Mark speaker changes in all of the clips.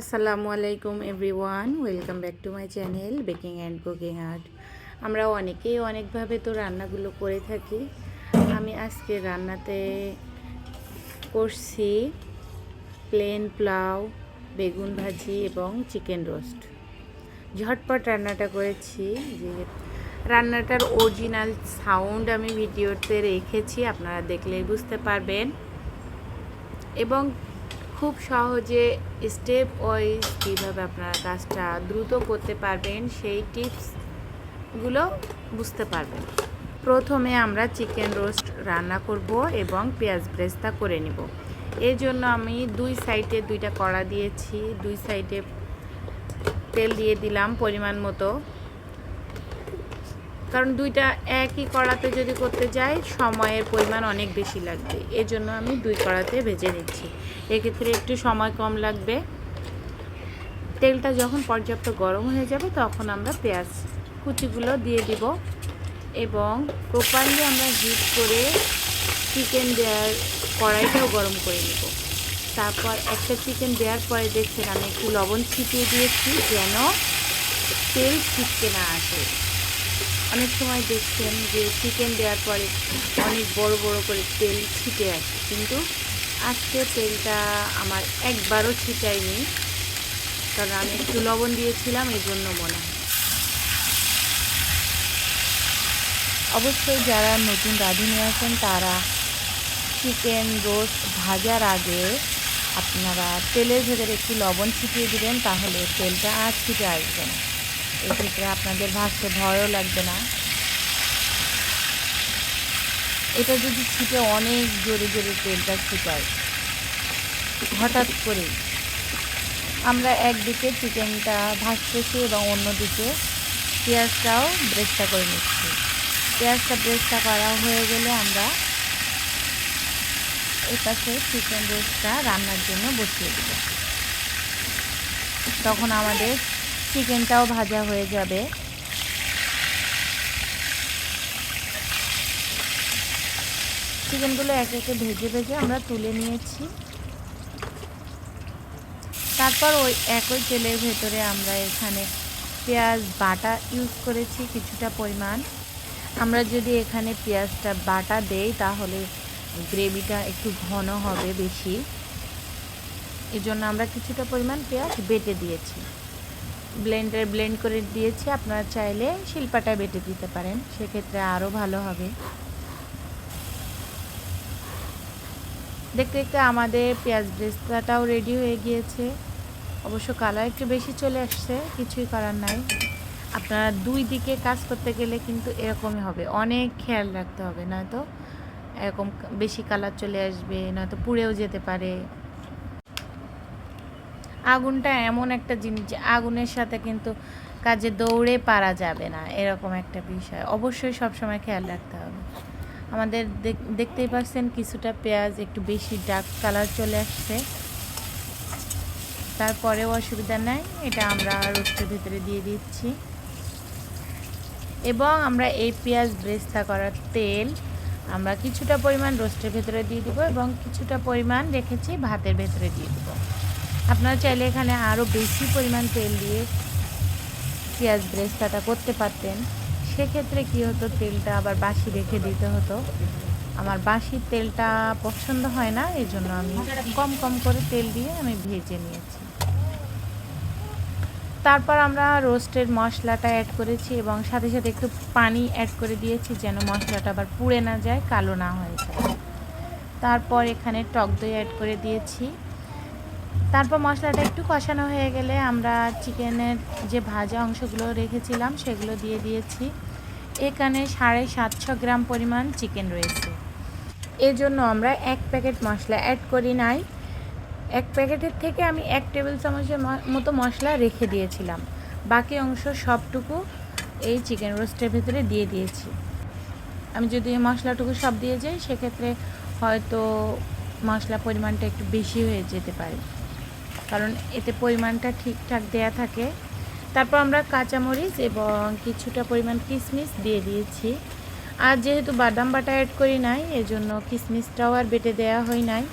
Speaker 1: আসসালামু আলাইকুম everyone, welcome back to my channel baking and cooking art. আমরা অনেকেই অনেকভাবে তো রান্নাগুলো করে থাকি। আমি আজকে রান্নাতে করছি প্লেন পোলাও, বেগুন ভাজি এবং চিকেন রোস্ট ঝটপট রান্নাটা করেছি, যে রান্নাটার অরিজিনাল সাউন্ড আমি ভিডিওতে রেখেছি, আপনারা দেখলেই বুঝতে পারবেন। এবং খুব সহজে স্টেপ ওয়াইজ কীভাবে আপনারা কাজটা দ্রুত করতে পারবেন, সেই টিপসগুলো বুঝতে পারবেন। প্রথমে আমরা চিকেন রোস্ট রান্না করব এবং পেঁয়াজ ব্রেস্তা করে নিব। এর জন্য আমি দুই সাইডে দুইটা কড়া দিয়েছি, দুই সাইডে তেল দিয়ে দিলাম পরিমাণ মতো। কারণ দুইটা একই কড়াতে যদি করতে যাই, সময়ের পরিমাণ অনেক বেশি লাগবে। এর জন্য আমি দুই কড়াতে ভেজে নিচ্ছি। এক্ষেত্রে একটু সময় কম লাগবে। তেলটা যখন পর্যাপ্ত গরম হয়ে যাবে, তখন আমরা পেঁয়াজ কুচিগুলো দিয়ে দিব এবং প্রপারলি আমরা হিট করে চিকেন দেওয়ার কড়াইটাও গরম করে নেব। তারপর একটা চিকেন দেওয়ার পরে দেখছেন আমি একটু লবণ ছিটিয়ে দিয়েছি যেন তেল ছিটকে না আসে। অনেক সময় দেখছেন যে চিকেন দেওয়ার পরে অনেক বড় বড় করে তেল ছিটে আসে। কিন্তু আজকে তেলটা আমার একবারও ছিটাইনি কারণ আমি একটু লবণ দিয়েছিলাম, এই জন্য মনে হয়। অবশ্যই যারা নতুন রাঁধুনি আছেন, তারা চিকেন রোস্ট ভাজার আগে আপনারা তেলের ভেতরে একটু লবণ ছিটিয়ে দিবেন, তাহলে তেলটা আর ছিটে আসবে না। এক্ষেত্রে আপনাদের ভাজতে ভয়ও লাগবে না। এটা যদি ছিটে অনেক জোরে জোরে তেলটা ছিটায় হঠাৎ করে আমরা একদিকে চিকেনটা ভাজতেছি এবং অন্যদিকে পেঁয়াজটাও ব্রেস্তা করে নিচ্ছি। পেঁয়াজটা ব্রেস্তা করা হয়ে গেলে আমরা এপাশে চিকেন রোস্টটা রান্নার জন্য বসিয়ে দেব। তখন আমাদের চিকেনটাও ভাজা হয়ে যাবে। চিকেনগুলো এক একে ভেজে ভেজে আমরা তুলে নিয়েছি। তারপর ওই একই তেলের ভেতরে আমরা এখানে পেঁয়াজ, বাটা ইউজ করেছি কিছুটা পরিমাণ। আমরা যদি এখানে পেঁয়াজটা, বাটা দেই তাহলে গ্রেভিটা একটু ঘন হবে বেশি। এই জন্য আমরা কিছুটা পরিমাণ পেঁয়াজ বেটে দিয়েছি। ব্লেন্ডার ব্লেন্ড করে দিয়েছি, আপনারা চাইলে শিল্পাটা বেটে দিতে পারেন, সেক্ষেত্রে আরও ভালো হবে। দেখতে দেখতে আমাদের পেঁয়াজ ব্রেস্তাটাও রেডি হয়ে গিয়েছে। অবশ্য কালার একটু বেশি চলে আসছে, কিছুই করার নাই। আপনারা দুই দিকে কাজ করতে গেলে কিন্তু এরকমই হবে, অনেক খেয়াল রাখতে হবে, নয়তো এরকম বেশি কালার চলে আসবে, নয়তো পুড়েও যেতে পারে। আগুনটা এমন একটা জিনিস যে আগুনের সাথে কিন্তু কাজে দৌড়ে পারা যাবে না, এরকম একটা বিষয়। অবশ্যই সবসময় খেয়াল রাখতে হবে। আমাদের দেখতেই পাচ্ছেন কিছুটা পেঁয়াজ, একটু বেশি ডার্ক কালার চলে আসছে। তারপরেও অসুবিধা নেই, এটা আমরা রোস্টের ভিতরে দিয়ে দিচ্ছি। এবং আমরা এই পেঁয়াজ ব্রেস্তা করার তেল আমরা কিছুটা পরিমাণ রোস্টের ভেতরে দিয়ে দিব এবং কিছুটা পরিমাণ রেখেছি ভাতের ভেতরে দিয়ে দেব। আপনারা চাইলে এখানে আরও বেশি পরিমাণ তেল দিয়ে পেঁয়াজ ব্রেস্তাটা করতে পারতেন। সেক্ষেত্রে কী হতো, তেলটা আবার বাসি রেখে দিতে হতো। আমার বাসির তেলটা পছন্দ হয় না এই জন্য আমি কম কম করে তেল দিয়ে আমি ভেজে নিয়েছি। তারপর আমরা রোস্টের মশলাটা অ্যাড করেছি এবং সাথে সাথে একটু পানি অ্যাড করে দিয়েছি যেন মশলাটা আবার পুড়ে না যায়, কালো না হয়ে যায়। তারপর এখানে টক দই অ্যাড করে দিয়েছি। তারপর মশলাটা একটু কষানো হয়ে গেলে আমরা চিকেনের যে ভাজা অংশগুলো রেখেছিলাম, সেগুলো দিয়ে দিয়েছি। এখানে সাড়ে সাতশো গ্রাম পরিমাণ চিকেন রয়েছে। এর জন্য আমরা এক প্যাকেট মশলা অ্যাড করি নাই। এক প্যাকেটের থেকে আমি এক টেবিল চামচের মতো মশলা রেখে দিয়েছিলাম। বাকি অংশ সবটুকু এই চিকেন রোস্টের ভেতরে দিয়ে দিয়েছি। আমি যদি মশলাটুকু সব দিয়ে যাই, সেক্ষেত্রে হয়তো মশলা পরিমাণটা একটু বেশি হয়ে যেতে পারে। কারণ এতে পরিমাণটা ঠিকঠাক দেয়া থাকে। তারপর আমরা কাঁচামরিচ এবং কিছুটা পরিমাণ কিশমিশ দিয়ে দিয়েছি। আর যেহেতু বাদাম বাটা অ্যাড করি নাই, এজন্য কিশমিশটাও আর বেটে দেওয়া হয় নাই।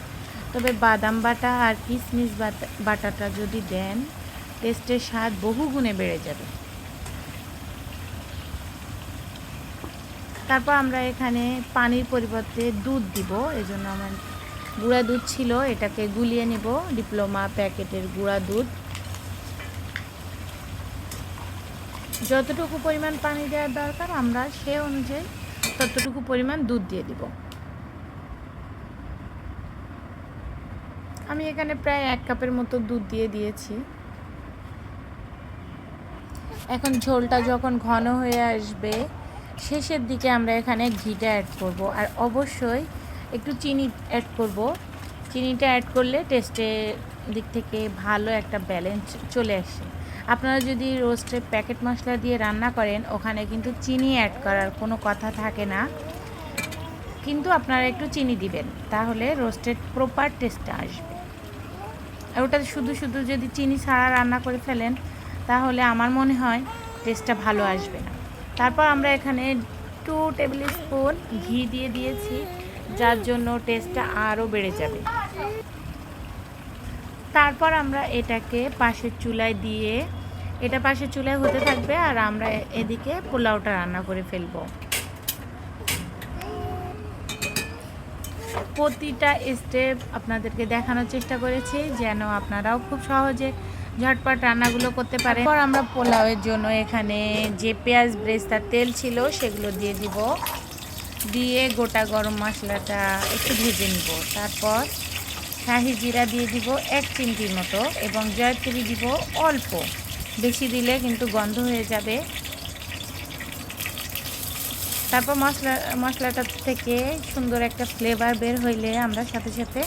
Speaker 1: তবে বাদাম বাটা আর কিশমিশ বাটা, বাটাটা যদি দেন, টেস্টের স্বাদ বহু গুণে বেড়ে যাবে। তারপর আমরা এখানে পানির পরিবর্তে দুধ দিব, এজন্য আমার গুঁড়া দুধ ছিল, এটাকে গুলিয়ে নেব, ডিপ্লোমা প্যাকেটের গুঁড়া দুধ। যতটুকু পরিমাণ পানি দেওয়ার দরকার, আমরা সে অনুযায়ী ততটুকু পরিমাণ দুধ দিয়ে দিব। আমি এখানে প্রায় এক কাপের মতো দুধ দিয়ে দিয়েছি। এখন ঝোলটা যখন ঘন হয়ে আসবে, শেষের দিকে আমরা এখানে ঘিটা অ্যাড করব। আর অবশ্যই একটু চিনি অ্যাড করব। চিনিটা অ্যাড করলে টেস্টের দিক থেকে ভালো একটা ব্যালেন্স চলে আসে। আপনারা যদি রোস্টের প্যাকেট মশলা দিয়ে রান্না করেন, ওখানে কিন্তু চিনি অ্যাড করার কোনো কথা থাকে না। কিন্তু আপনারা একটু চিনি দিবেন, তাহলে রোস্টের প্রপার টেস্টটা আসবে। আর ওটা শুধু শুধু যদি চিনি ছাড়া রান্না করে ফেলেন, তাহলে আমার মনে হয় টেস্টটা ভালো আসবে না। তারপর আমরা এখানে টু টেবিল স্পুন ঘি দিয়ে দিয়েছি। যার জন্য টেস্টটা আরও বেড়ে যাবে। তারপর আমরা এটাকে পাশের চুলায় দিয়ে, এটা পাশের চুলায় হতে থাকবে আর আমরা এদিকে পোলাওটা রান্না করে ফেলব। প্রতিটা স্টেপ আপনাদেরকে দেখানোর চেষ্টা করেছি যেন আপনারাও খুব সহজে ঝটপট রান্নাগুলো করতে পারেন। পর আমরা পোলাওয়ের জন্য এখানে যে পেঁয়াজ ব্রেস্তার তেল ছিল সেগুলো দিয়ে দিব। দিয়ে গোটা গরম মশলাটা একটু ভেজে নিব। তারপর শাহি জিরা দিয়ে দিব এক চিমটির মতো এবং জয়ত্রী দিব অল্প। বেশি দিলে কিন্তু গন্ধ হয়ে যাবে। তারপর মশলা, মশলাটা থেকে সুন্দর একটা ফ্লেভার বের হইলে আমরা সাথে সাথে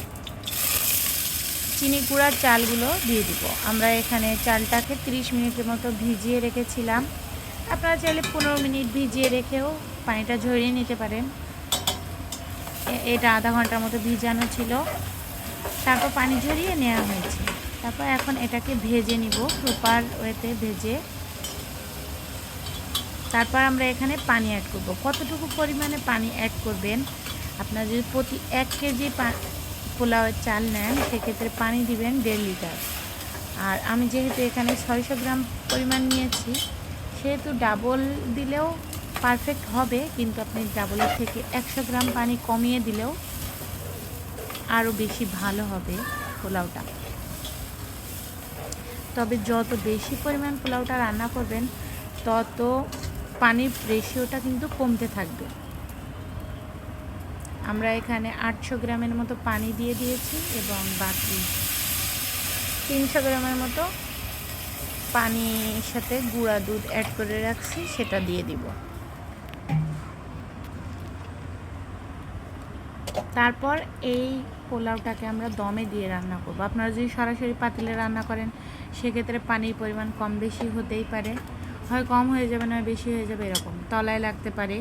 Speaker 1: চিনি গুঁড়ার চালগুলো দিয়ে দিব। আমরা এখানে চালটাকে 30 মিনিটের মতো ভিজিয়ে রেখেছিলাম। আপনারা চাইলে পনেরো মিনিট ভিজিয়ে রেখেও পানিটা ঝরিয়ে নিতে পারেন। এটা আধা ঘণ্টার মতো ভিজানো ছিল। তারপর পানি ঝরিয়ে নেওয়া হয়েছে। তারপর এখন এটাকে ভেজে নিব, প্রপার ওয়েতে ভেজে। তারপর আমরা এখানে পানি অ্যাড করব। কতটুকু পরিমাণে পানি অ্যাড করবেন? আপনারা যদি প্রতি এক কেজি পোলাওয়ের চাল নেন, সেক্ষেত্রে পানি দিবেন দেড় লিটার। আর আমি যেহেতু এখানে ছয়শো গ্রাম পরিমাণ নিয়েছি, সেহেতু ডাবল দিলেও পারফেক্ট হবে, কিন্তু আপনি ডাবলের থেকে একশো গ্রাম পানি কমিয়ে দিলেও আরও বেশি ভালো হবে পোলাওটা। তবে যত বেশি পরিমাণ পোলাওটা রান্না করবেন, তত পানির রেশিওটা কিন্তু কমতে থাকবে। আমরা এখানে আটশো গ্রামের মতো পানি দিয়ে দিয়েছি এবং বাকি তিনশো গ্রামের মতো পানির সাথে গুঁড়া দুধ অ্যাড করে রাখছি, সেটা দিয়ে দিব। তারপর এই পোলাওটাকে আমরা দমে দিয়ে রান্না করব। আপনারা যদি সরাসরি পাতিলে রান্না করেন, সেক্ষেত্রে পানির পরিমাণ কম বেশি হতেই পারে। হয় কম হয়ে যাবে, নয় বেশি হয়ে যাবে, এরকম তলায় লাগতে পারে।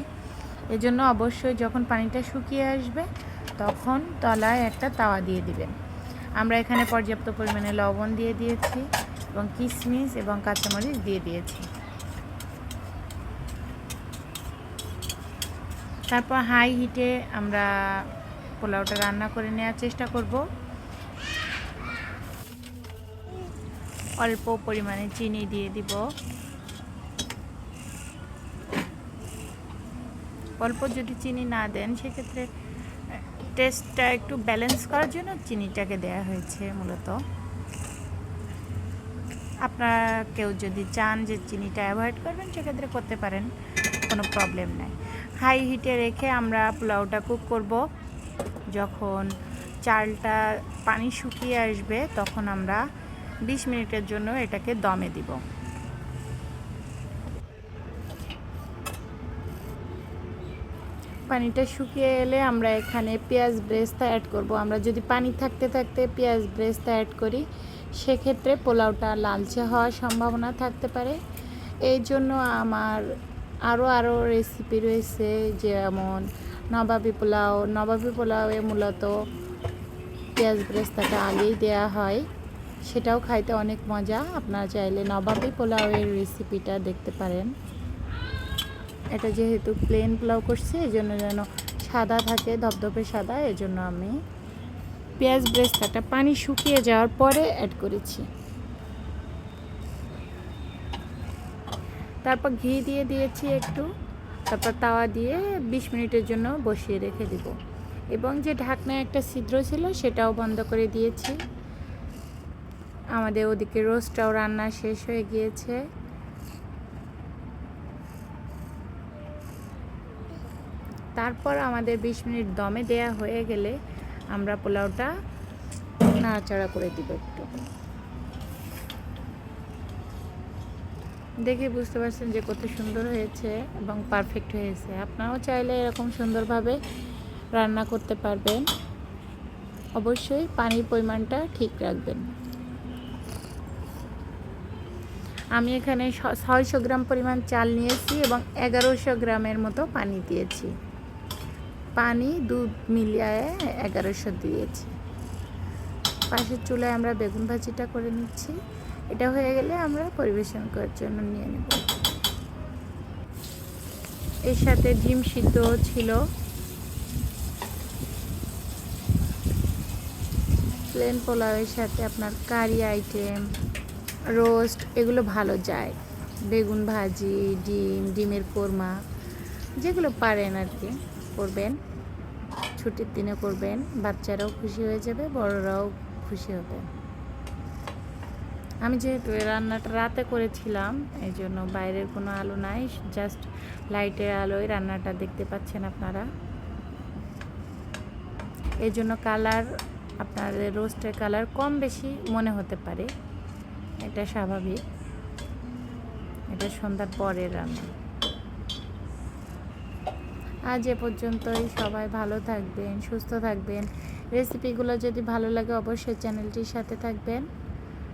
Speaker 1: এজন্য অবশ্যই যখন পানিটা শুকিয়ে আসবে, তখন তলায় একটা তাওয়া দিয়ে দিবেন। আমরা এখানে পর্যাপ্ত পরিমাণে লবণ দিয়ে দিয়েছি এবং কিশমিশ এবং কাঁচামরিচ দিয়ে দিয়েছি। তারপর হাই হিটে আমরা পোলাওটা রান্না করে নেওয়ার চেষ্টা করব। অল্প পরিমাণে চিনি দিয়ে দিব। অল্প যদি চিনি না দেন, সেক্ষেত্রে টেস্টটা একটু ব্যালেন্স করার জন্য চিনিটাকে দেয়া হয়েছে মূলত। আপনারা কেউ যদি চান যে চিনিটা অ্যাভয়েড করবেন, সেক্ষেত্রে করতে পারেন, কোনো প্রবলেম নাই। হাই হিটে রেখে আমরা পোলাওটা কুক করব। যখন চালটা পানি শুকিয়ে আসবে, তখন আমরা বিশ মিনিটের জন্য এটাকে দমে দিব। পানিটা শুকিয়ে এলে আমরা এখানে পেঁয়াজ ব্রেস্তা অ্যাড করব। আমরা যদি পানি থাকতে থাকতে পেঁয়াজ ব্রেস্তা অ্যাড করি, সেক্ষেত্রে পোলাওটা লালচে হওয়ার সম্ভাবনা থাকতে পারে। এই জন্য আমার আরও আরও রেসিপি রয়েছে, যেমন নবাবি পোলাও, নবাবি পোলাওয়ে মূলত পেঁয়াজ ব্রেস্তাটা আগেই দেওয়া হয়। সেটাও খাইতে অনেক মজা। আপনারা চাইলে নবাবি পোলাওয়ের রেসিপিটা দেখতে পারেন। এটা যেহেতু প্লেন পোলাও করছি এই জন্য যেন সাদা থাকে ধপধপে সাদা, এজন্য আমি পেঁয়াজ ব্রেস্তাটা পানি শুকিয়ে যাওয়ার পরে অ্যাড করেছি। তারপর ঘি দিয়ে দিয়েছি একটু। তারপর তাওয়া দিয়ে বিশ মিনিটের জন্য বসিয়ে রেখে দিব। এবং যে ঢাকনায় একটা ছিদ্র ছিল সেটাও বন্ধ করে দিয়েছি। আমাদের ওদিকে রোস্টটাও রান্না শেষ হয়ে গিয়েছে। তারপর আমাদের বিশ মিনিট দমে দেয়া হয়ে গেলে আমরা পোলাওটা নাড়াচাড়া করে দিব একটু দেখে বুঝতে পারছেন যে কত সুন্দর হয়েছে এবং পারফেক্ট হয়েছে। আপনারাও চাইলে এরকম সুন্দরভাবে রান্না করতে পারবেন। অবশ্যই পানির পরিমাণটা ঠিক রাখবেন। আমি এখানে ছয়শো গ্রাম পরিমাণ চাল নিয়েছি এবং এগারোশো গ্রামের মতো পানি দিয়েছি। পানি দুধ মিলিয়ে এগারোশো দিয়েছি। পাশের চুলায় আমরা বেগুন ভাজিটা করে নিচ্ছি। এটা হয়ে গেলে আমরা পরিবেশন করার জন্য নিয়ে নেব। এর সাথে ডিম সিদ্ধ ছিল। প্লেন পোলাওয়ের সাথে আপনার কারি আইটেম, রোস্ট, এগুলো ভালো যায়। বেগুন ভাজি, ডিম, ডিমের কোরমা, যেগুলো পারেন আর কি, করবেন। ছুটির দিনে করবেন, বাচ্চারাও খুশি হয়ে যাবে, বড়রাও খুশি হবে। আমি যেহেতু এই রান্নাটা রাতে করেছিলাম, এই জন্য বাইরের কোনো আলো নাই জাস্ট লাইটের আলোয় রান্নাটা দেখতে পাচ্ছেন আপনারা। এই জন্য কালার, আপনার রোস্টের কালার কম বেশি মনে হতে পারে। এটা স্বাভাবিক। এটা সন্ধ্যার পরের রান্না। আজ এ পর্যন্তই। সবাই ভালো থাকবেন, সুস্থ থাকবেন। রেসিপিগুলো যদি ভালো লাগে অবশ্যই চ্যানেলটির সাথে থাকবেন।